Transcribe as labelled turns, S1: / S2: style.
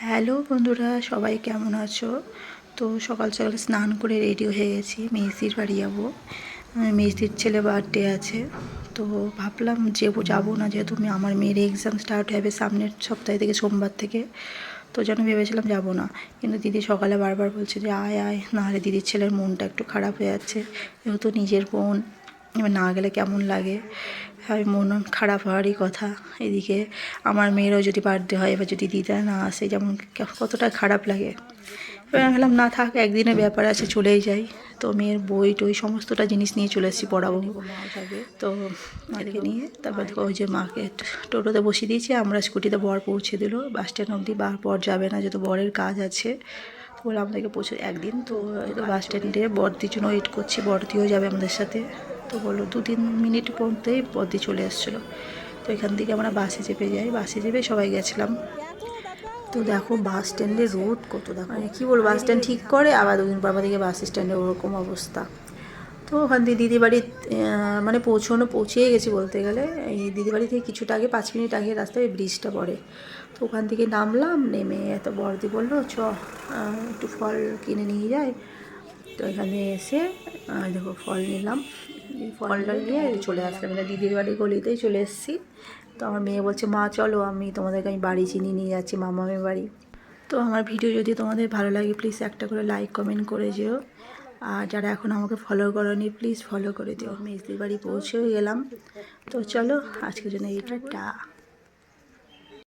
S1: Hello বন্ধুরা, সবাই কেমন আছো? তো সকাল সকাল স্নান করে রেডি হয়ে গেছি, মেসির বাড়ি যাব। মেজদির ছেলে বার্থডে আছে, তো ভাবলাম যে যাব না, যেহেতু আমি- আমার মেয়ের এক্সাম স্টার্ট হবে সামনের সপ্তাহ থেকে সোমবার থেকে, তো যেন ভেবেছিলাম যাব না। কিন্তু দিদি সকালে বারবার বলছে যে, আয় আয়, নাহলে দিদির ছেলের মনটা একটু খারাপ হয়ে যাচ্ছে। যেহেতু নিজের বোন এবার না গেলে কেমন লাগে? আমি মন খারাপ হওয়ারই কথা। এদিকে আমার মেয়েরও যদি বার্থডে হয়, এবার যদি দিদা না আসে, যেমন কতটা খারাপ লাগে। এবার আমি ভাবলাম, না থাক, একদিনের ব্যাপার আছে, চলেই যাই। তো মেয়ের বই টই সমস্তটা জিনিস নিয়ে চলে এসেছি পড়াবো। তো মাকে নিয়ে, তারপর ওই যে মাকে টোটোতে বসিয়ে দিয়েছি, আমরা স্কুটিতে বর পৌঁছে দিল। বাস স্ট্যান্ড অবধি বা বর যাবে না, যেহেতু বরের কাজ আছে। বলে আমাদেরকে পৌঁছে, একদিন তো বাস স্ট্যান্ডে বর্দির জন্য ওয়েট করছি বর্দিও যাবে আমাদের সাথে। তো বলল দু তিন মিনিট পর্যন্তই বর্দি চলে এসেছিল তো এখান থেকে আমরা বাসে চেপে যাই। বাসে চেপে সবাই গেছিলাম। তো দেখো বাস স্ট্যান্ডে রোদ কত দেখো। মানে কী বলব, বাস স্ট্যান্ড ঠিক করে, আবার দুদিন পর দিকে বাস স্ট্যান্ডে ওরকম অবস্থা। তো ওখান দিয়ে দিদি বাড়ি মানে পৌঁছানো পৌঁছেই গেছি বলতে গেলে। এই দিদি বাড়ি থেকে কিছুটা আগে, পাঁচ মিনিট আগে রাস্তায় ব্রিজটা পড়ে। তো ওখান থেকে নামলাম, নেমে এত বড়দি বলল, চ একটু ফল কিনে নিয়ে যায় তো এখানে এসে দেখো ফল নিলাম। এই টল নিয়ে চলে আসলাম। এটা দিদির বাড়ি গলিতেই চলে এসেছি। তো আমার মেয়ে বলছে, মা, চলো, আমি তোমাদেরকে আমি বাড়ি চিনি, নিয়ে যাচ্ছি মামামের বাড়ি। তো আমার ভিডিও যদি তোমাদের ভালো লাগে প্লিজ একটা করে লাইক কমেন্ট করে যেও। আর যারা এখন আমাকে ফলো করনি প্লিজ ফলো করে দিও। মেজদির বাড়ি পৌঁছেও গেলাম। তো চলো, আজকের জন্য এইটা। টা